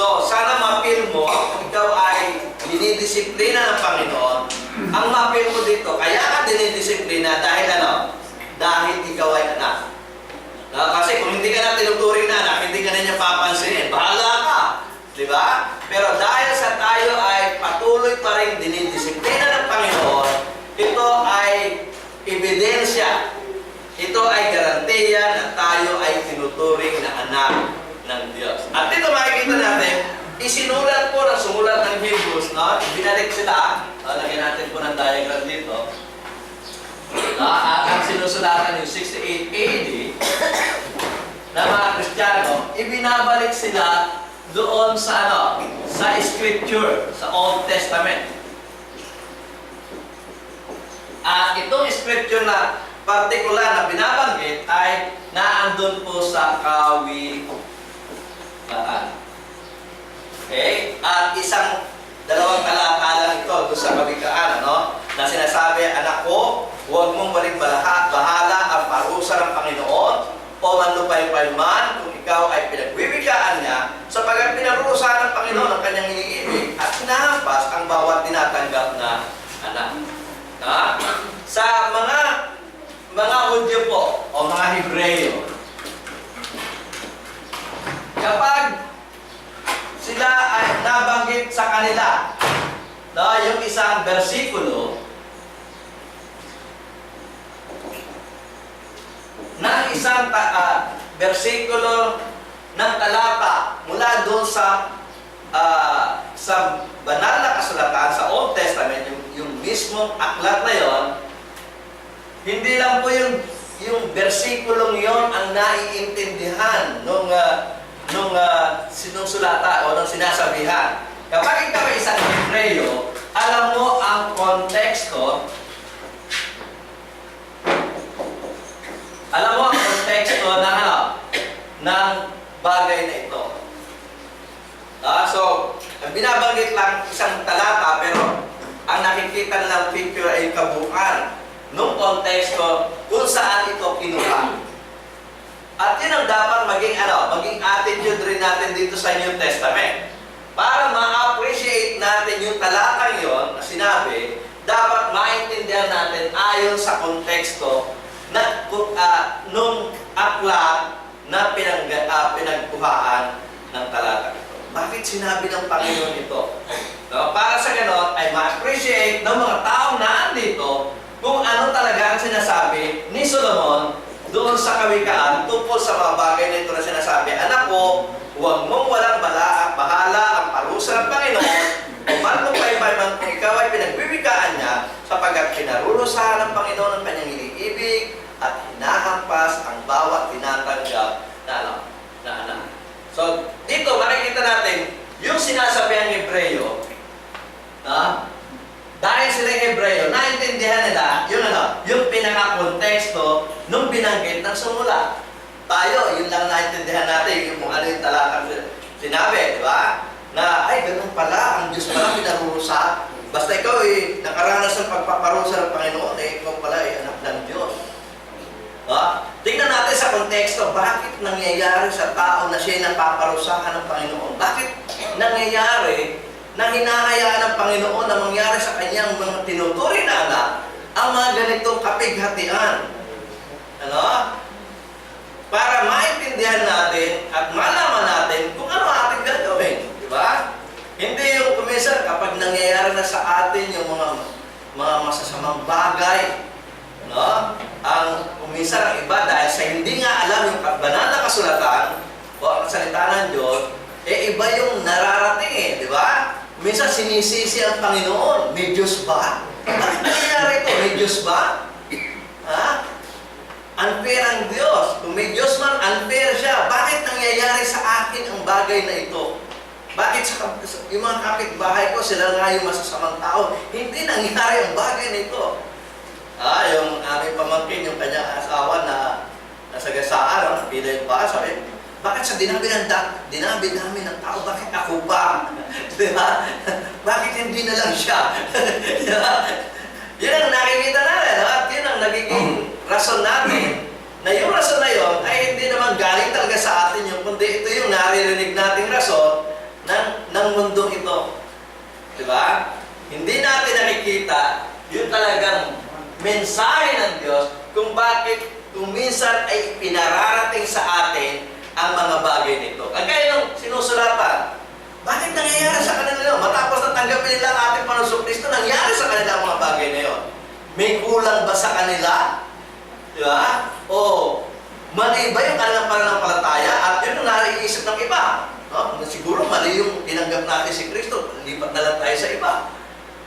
So, sana mapil mo, ikaw ay dinidisiplina ng Panginoon, ang mapil mo dito, kaya ka dinidisiplina dahil ano? Dahil ikaw ay anak. No, kasi kung hindi ka na tinuturing na anak, hindi ka na niya papansinin. Bahala ka. Di ba? Pero dahil sa tayo ay patuloy pa rin dinidisiplina ng Panginoon, ito ay ebidensya. Ito ay garantiya na tayo ay tinuturing na anak ng Diyos. At dito makikita natin, isinulat po ng sumulat ng Hebrews, no? binalik sila, no? lagyan natin po ng diagram dito, no? at ang sinusulatan yung 68 AD, na mga Kristiyano, ibinabalik sila doon sa ano, sa Scripture, sa Old Testament. At itong Scripture na partikular na binabanggit ay naandun po sa kawikaan. Okay? At isang dalawang talata ito doon sa kawikaan, ano? Na sinasabi, anak ko, huwag mong balik balaha, bahala ang parusa ng Panginoon o manlupay-pay man kung ikaw ay pinagwiwikaan niya sapagat pinarusahan ng Panginoon ang kanyang iniibig at hinahampas ang bawat tinatanggap na anak. Ha? Sa mga mga Hudyo po o mga Hebreyo, kapag sila ay nabanggit sa kanila, no, yung isang bersikulo, ng isang ta- ah, bersikulo ng talata mula doon sa ah, sa banal na kasulatan sa Old Testament, yung, yung mismong aklat na yon, hindi lang po yung yung bersikulong yon ang naiintindihan nung ah, nung uh, sinusulata o nung sinasabihan. Kapag ikaw ay isang Hebreo, alam mo ang konteksto alam mo ang konteksto ng ano ng bagay na ito. Ah, so, ang binabanggit lang isang talata pero ang nakikita na ng picture ay kabuuan nung konteksto kung saan ito kinuha. At yun ang dapat maging ano, maging attitude rin natin dito sa New Testament. Para ma-appreciate natin yung talatang yon na sinabi, dapat maintindihan natin ayon sa konteksto na uh, nung aklat na pinang, uh, pinagkuhaan ng talatang ito. Bakit sinabi ng Panginoon ito? No, para sa ganon ay ma-appreciate ng mga taong naandito kung ano talaga ang sinasabi ni Solomon doon sa kawikaan tungkol sa mga bagay na ito na sinasabi, Anak ko, huwag mong walang bala, bahala ang parusa ng Panginoon kung paybay man kung ikaw ay pinagbibigaan niya sapagat pinarurusahan ng Panginoon ang kanyang iniibig at hinahampas ang bawat tinatanggap na alam na anak. So, dito makikita natin yung sinasabi ang Hebreo, na dahil sila Hebreo, naintindihan nila yung ano, yung pinaka-konteksto nung binanggit ng sumula. Tayo, yun lang naintindihan natin, yung kung ano yung talatang sinabi, di ba? Na, ay, ganun pala, ang Diyos pala pinarusa. Basta ikaw eh, nakaranas ng pagpaparusa ng Panginoon, eh, ikaw pala eh, anak ng Diyos. Ha? Tingnan natin sa konteksto, bakit nangyayari sa tao na siya napaparusahan ng Panginoon? Bakit nangyayari na hinahayaan ng Panginoon na mangyari sa kanyang mga tinuturing na anak ang mga ganitong kapighatian. Ano? Para maintindihan natin at malaman natin kung ano ating gagawin. Di ba? Hindi yung kumisan kapag nangyayari na sa atin yung mga mga masasamang bagay. No? Ang kumisan ang iba dahil sa hindi nga alam yung banal na kasulatan o ang salita ng Diyos, eh iba yung nararating eh, di ba? Minsan sinisisi ang Panginoon. May Diyos ba? Bakit nangyayari ito? May Diyos ba? Ha? Unfair ang Diyos. Kung may Diyos man, unfair siya. Bakit nangyayari sa akin ang bagay na ito? Bakit sa, yung mga kapitbahay ko, sila nga yung masasamang tao, hindi nangyayari ang bagay na ito. Ah, yung aming pamangkin, yung kanyang asawa na nasa gasaan, pila yung paa, sabi, bakit sa dinabi ng dinabi namin ng tao, bakit ako pa? Di ba? bakit hindi na lang siya? Di ba? Yun ang nakikita natin, at yun ang nagiging rason natin na yung rason na yun ay hindi naman galing talaga sa atin yung kundi ito yung naririnig nating rason ng mundong ito. Di ba? Hindi natin nakikita yung talagang mensahe ng Diyos kung bakit kung minsan ay pinararating sa atin ang mga bagay nito. Kagaya nangyayari sa kanila yun? Matapos na tanggapin nila ang ating Panginoon Kristo, nangyari sa kanila ang mga bagay na yun. May kulang ba sa kanila? Di ba? O mali ba yung kanilang pananampalataya at yun ang naiisip ng iba? No? Siguro mali yung tinanggap natin si Kristo, lipat na lang tayo sa iba.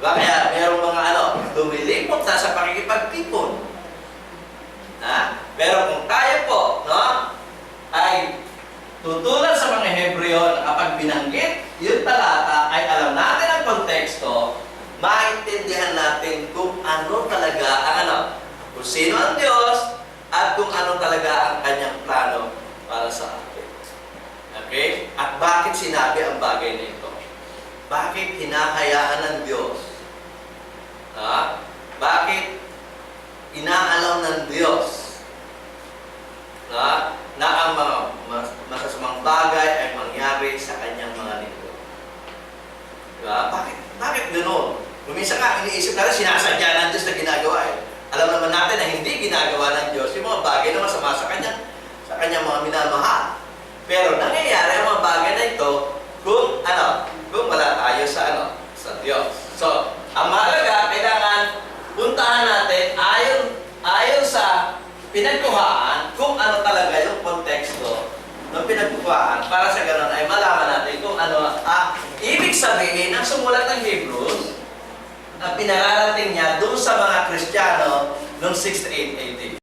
Diba? Kaya merong mga ano, lumilipot na sa pakikipagtipon. Ha? Pero kung tayo po, no, ay tutulan sa mga Hebreo na kapag binanggit yung talata ay alam natin ang konteksto, maintindihan natin kung ano talaga ang ano, kung sino ang Diyos at kung ano talaga ang kanyang plano para sa atin. Okay? At bakit sinabi ang bagay na ito? Bakit hinahayaan ng Diyos? Ha? Bakit inaalaw ng Diyos na, na ang mga mas, masasamang bagay ay mangyari sa kanyang mga lingkod? Diba? Bakit? Bakit gano'n? Lumisa nga, iniisip natin, sinasadya ng Diyos na ginagawa eh. Alam naman natin na hindi ginagawa ng Diyos yung mga bagay na masama sa kanyang, sa kanyang mga minamahal. Pero nangyayari ang mga bagay na ito kung ano, kung wala tayo sa ano, sa Diyos. So, ang mahalaga, kailangan puntahan natin ayon ayon sa pinagkuhaan kung ano talaga yung konteksto ng pinagkuhaan para sa ganun ay malaman natin kung ano ah, ibig sabihin ng sumulat ng Hebrews na pinararating niya doon sa mga Kristiyano noong 6 to 8 AD.